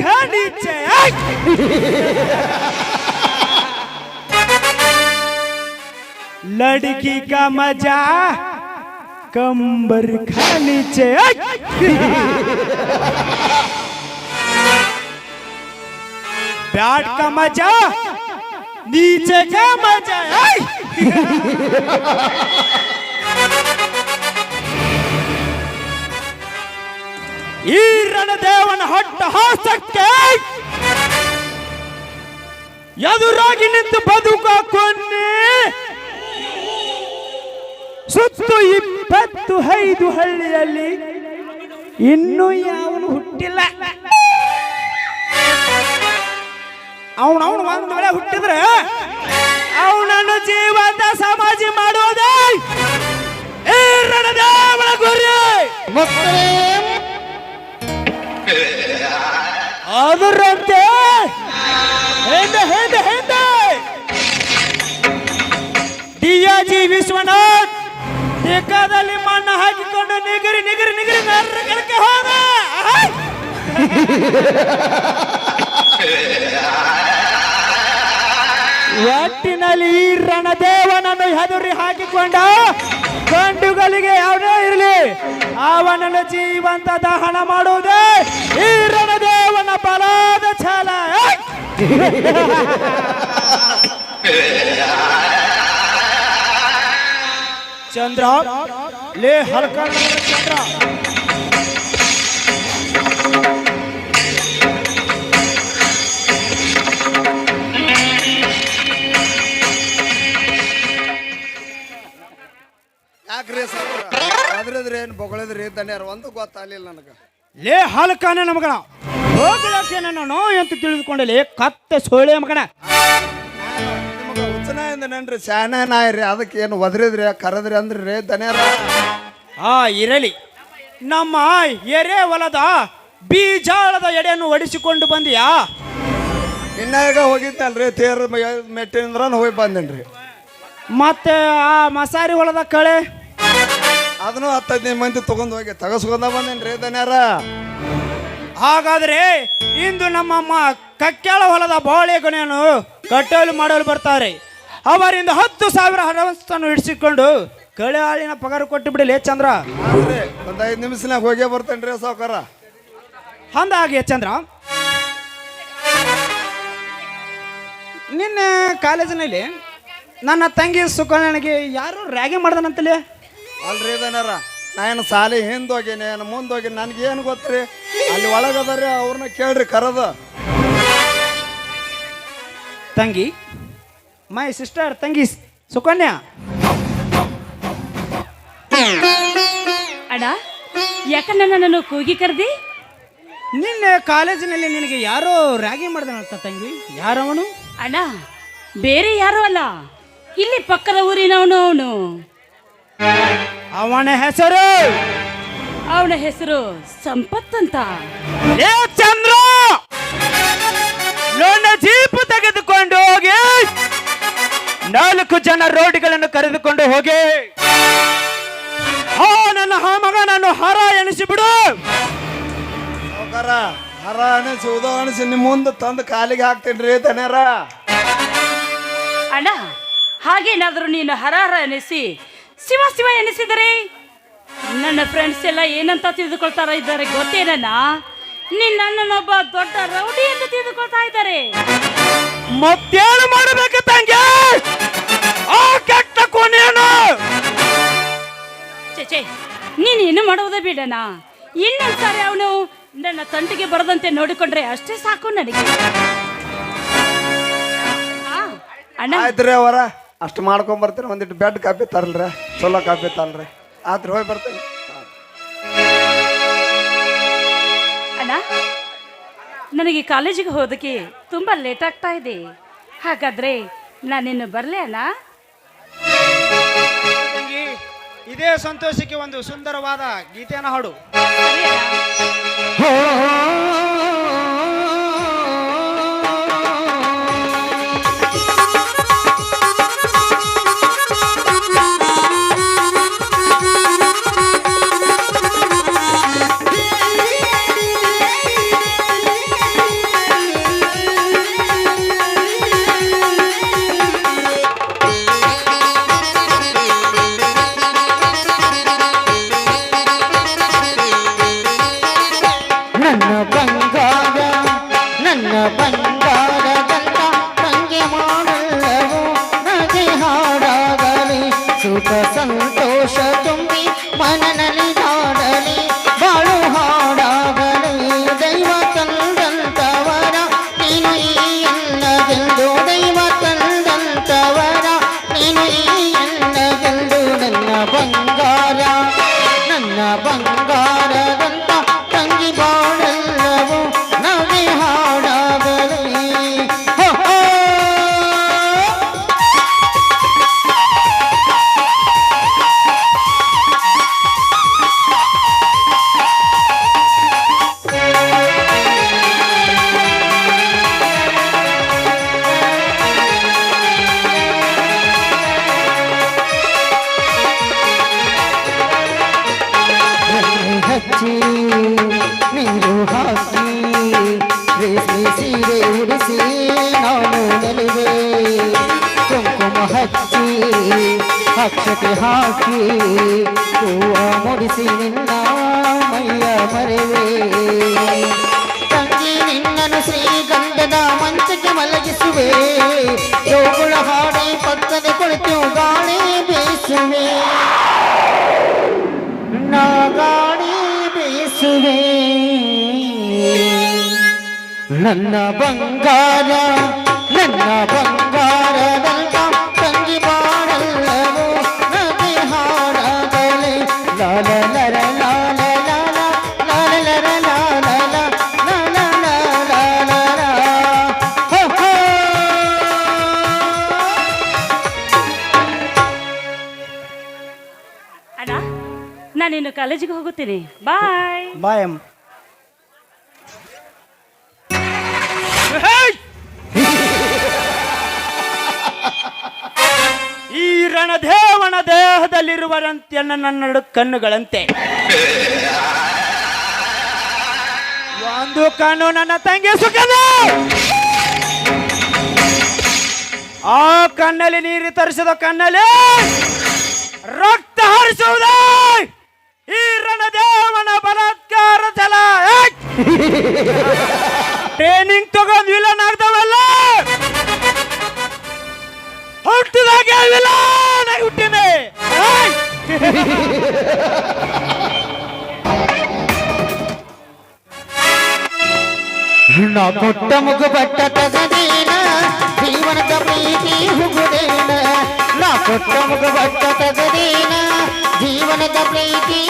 खानीचे लड़की का मज़ा कंबर खानीचे बैट का मज़ा नीचे का मज़ा ಈ ರಣದೇವನ ಹೊಟ್ಟ ಹಾಸಕ್ಕೆ ಎದುರಾಗಿ ನಿಂತು ಬದುಕ ಕೊನ್ನೆ. ಸುತ್ತು ಇಪ್ಪತ್ತು ಐದು ಹಳ್ಳಿಯಲ್ಲಿ ಇನ್ನೂ ಯಾವನು ಹುಟ್ಟಿಲ್ಲ. ಅವನವನು ಒಂದು ವೇಳೆ ಹುಟ್ಟಿದ್ರೆ ಅವನನ್ನು ಜೀವಂತ ಸಮಾಜಿ ಮಾಡುವುದೇ ಈ ರಣದೇವನ ಗುರಿ. ಅದರಂತೆ ಹಿಂದೆ ಹಿಂದೆ ಹಿಂದೆ ಡಿಯಾಜಿ ವಿಶ್ವನಾಥ್ ಬೇಕಾದಲ್ಲಿ ಮಣ್ಣು ಹಾಕಿಕೊಂಡು ನಿಗರಿ ನಿಗರಿ ನಿಗರಿ ನರಕಕ್ಕೆ ಹೋದ ಆಹ್! ಈ ರಣದೇವನನ್ನು ಹೆದರಿ ಹಾಕಿಕೊಂಡ ಗಂಡುಗಳಿಗೆ ಯಾವುದೇ ಇರಲಿ, ಅವನನ್ನು ಜೀವಂತ ದಹನ ಮಾಡುವುದೇ ಈ ರಣದೇವನ ಬಲಾದ ಛಲ. ಚಂದ್ರ, ಲೇ ಹಲ್ಕ ಚಂದ್ರ. ಏನು ಬೊಗಳಿದ್ರಿ ದಣ್ಯಾರ ಒಂದು ಗೊತ್ತಾಗಲಿಲ್ಲ ನನಗೆ. ಲೇ ಹಾಲಕಾನೆ ನಮಗಣ ಹೋಗ್ಲಕ್ಕೆ ನಾನು ಅಂತ ಏ ಕತ್ತೆ ಸೋಳೆ ಮಗಣ ನಿಮಗೆ ಹುಚ್ಚನಾಯಿಂದನೇನ್ರಿ ಶಾನ ನಾಯ್ರಿ ಅದಕ್ಕೆ ಏನು ಒದ್ರಿದ್ರಿ ಕರೆದ್ರಿ ಅಂದ್ರಿ ರೀ ದಣ್ಯಾರ ಆ ಇರಲಿ. ನಮ್ಮ ಎರೆ ಹೊಲದ ಬೀಜಾಳದ ಎಡೆಯನ್ನು ಒಡಿಸಿಕೊಂಡು ಬಂದಿಯಾ? ಇನ್ನಾಗ ಹೋಗಿದ್ದಲ್ರಿ ತೇರ್ ಮೆಟ್ಟಿನಿಂದ್ರ ಹೋಗಿ ಬಂದೇನ್ರಿ. ಮತ್ತೆ ಆ ಮಸಾರಿ ಹೊಲದ ಕಳೆ? ಅದನ್ನು ಹತ್ತು ಹದಿನೈದು ಮಂದಿ ತಗೊಂಡು ಹೋಗಿ ತಗಸ್ಕೊಂಡ ಬಂದೇನ್ರಿ ದನ್ಯಾರ? ಹಾಗಾದ್ರೆ ಇಂದು ನಮ್ಮಮ್ಮ ಕಕ್ಕ್ಯಾಳ ಹೊಲದ ಬಾಳೆ ಕೊನೆಯನ್ನು ಕಟ್ಟಲು ಮಾಡಲು ಬರ್ತಾರೆ. ಅವರಿಂದ ಹತ್ತು ಸಾವಿರ ಹಣವಸ್ತನ್ನು ಇಡಿಸಿಕೊಂಡು ಕಳೆ ಹಾಳಿನ ಪಗಾರ ಕೊಟ್ಟು ಬಿಡಲಿ ಚಂದ್ರ? ಒಂದು ಐದು ನಿಮಿಷನಾಗ ಹೋಗೇ ಬರ್ತೇನ್ರಿ ಸಾವುಕಾರ. ಅಂದಾಗೆ ಚಂದ್ರ? ನಿನ್ನೆ ಕಾಲೇಜಿನಲ್ಲಿ ನನ್ನ ತಂಗಿ ಸುಕನ್ಯನಿಗೆ ಯಾರು ರ್ಯಾಗಿ ಮಾಡ್ದನಂತಲೇ? ಅಲ್ರಿ ದಣ್ಯಾರ ನಾ ಏನು ಸಾಲಿ ಹಿಂದೆ ಹೋಗೀನಿ ಏನು ಮುಂದೆ ಹೋಗಿ ನನಗೇನು ಗೊತ್ತ್ರಿ? ಅಲ್ಲಿ ಒಳಗದಾರಿ ಅವ್ರನ್ನ ಕೇಳ್ರಿ ಕರದ. ತಂಗಿ ಮೈ ಸಿಸ್ಟರ್ ತಂಗಿ ಸುಕನ್ಯಾ. ಅಣ್ಣ ಯಾಕ ನನ್ನನ್ನು ಕೂಗಿ ಕರೆದಿ? ನಿನ್ನೆ ಕಾಲೇಜಿನಲ್ಲಿ ನಿನಗೆ ಯಾರೋ ರ್ಯಾಗಿ ಮಾಡ್ದನಂತ ತಂಗಿ? ಯಾರವನು? ಅಣ್ಣ ಬೇರೆ ಯಾರು ಅಲ್ಲ? ಇಲ್ಲಿ ಪಕ್ಕದ ಊರಿನವನು ಅವನು. ಅವನ ಹೆಸರು? ಅವನ ಹೆಸರು ಸಂಪತ್ ಅಂತ. ಏ ಚಂದ್ರ! ನನ್ನ ಜೀಪ್ ತೆಗೆದುಕೊಂಡು ಹೋಗಿ. ನಾಲ್ಕು ಜನ ರೋಡ್ಗಳನ್ನು ಕರೆದುಕೊಂಡು ಹೋಗಿ. ಆ ನನ್ನ ಆ ಮಗನನ್ನು ಹರ ಎನಿಸಿಬಿಡು ಸಾವ್ಕಾರ ಹರ ಎಣಿಸಿ ಉದ ನಿಮ್ಮ ಮುಂದೆ ತಂದು ಕಾಲಿಗೆ ಹಾಕ್ತೀನಿ ದಣ್ಯಾರ ಅಣ್ಣ ಹಾಗೇನಾದ್ರೂ ನೀನು ಹರಹರ ಎನಿಸಿ ಶಿವ ಶಿವ ಎನಿಸಿದರೆ? ನನ್ನ ಫ್ರೆಂಡ್ಸ್ ಎಲ್ಲ ಏನಂತ ತಿಳಿದುಕೊಳ್ತಾರ ಇದ್ದಾರೆ ಗೊತ್ತೇನಣ್ಣ? ನೀನ್ ನನ್ನನ್ನೊಬ್ಬ ದೊಡ್ಡ ರೌಡಿ ಅಂತ ತಿಳಿದುಕೊಳ್ತಾ ಇದ್ದಾರೆ. ಮತ್ತೇನು ಮಾಡಬೇಕು ತಂಗಿ? ಆ ಕೆಟ್ಟ ಚೇಚೆ ನೀನೇನು ಮಾಡುವುದೇ ಬಿಡಣ ಇನ್ನೊಂದ್ಸಾರಿ ಅವನು ನನ್ನ ತಂಟಿಗೆ ಬರದಂತೆ ನೋಡಿಕೊಂಡ್ರೆ ಅಷ್ಟೇ ಸಾಕು ನನಗೆ. ಅಣ್ಣ. ರೀ ಅವರ ಅಷ್ಟು ಮಾಡ್ಕೊಂಡ್ ಬರ್ತೀನಿ ಒಂದಿಟ್ಟು ಬೆಡ್ ಕಾಪಿ ತರಲ್ರಿ. ಚಲೋ ಕಾಫಿ ತರಲ್ರಿ ಆತ್ರಿ ಹೋಗಿ ಬರ್ತೇನೆ. ಅಣ್ಣ ನನಗೆ ಕಾಲೇಜಿಗೆ ಹೋದಕ್ಕೆ ತುಂಬಾ ಲೇಟ್ ಆಗ್ತಾ ಇದೆ. ಹಾಗಾದ್ರೆ ನಾನಿನ್ನು ಬರಲೇ ಅಣ್ಣ? ತಂಗಿ ಇದೇ ಸಂತೋಷಕ್ಕೆ ಒಂದು ಸುಂದರವಾದ ಗೀತೆಯನ್ನು ಹಾಡು. ಮನನಲ್ಲಿ ಅಕ್ಷತೆ ಹಾಕಿ. ಹೂವ ಮುಡಿಸಿ ನಿನ್ನ ಮೈಯ ಮರೆವೆ ತಂಗಿ ನಿನ್ನನು ಶ್ರೀಗಂಧದ ಮಂಚಕ್ಕೆ ಮಲಗಿಸುವೆ. ಜೋಗುಳ ಹಾಡಿ ಪಕ್ಕದ ಕುಳಿತು ಗಾಳಿ ಬೀಸುವೆ. ನಾ ಗಾಳಿ ಬೀಸುವೆ. ನನ್ನ ಬಂಗಾರ ನಾನಿನ್ನು ಕಾಲೇಜಿಗೆ ಹೋಗುತ್ತೇನೆ. ಬಾಯ್ ಬಾಯ್ ಅಮ್ಮ! ಈ ರಣದೇವನ ದೇಹದಲ್ಲಿರುವರಂತೆ ನನ್ನ ಕಣ್ಣುಗಳಂತೆ. ಒಂದು ಕಣ್ಣು ನನ್ನ ತಂಗಿ ಸುಖದ. ಆ ಕಣ್ಣಲ್ಲಿ ನೀರು ತರಿಸಿದ ಕಣ್ಣಲ್ಲಿ నా పుట్టముకు పట్టతదేన జీవనత ప్రీతి హుగుదేన నా పుట్టముకు పట్టతదేన జీవనత ప్రీతి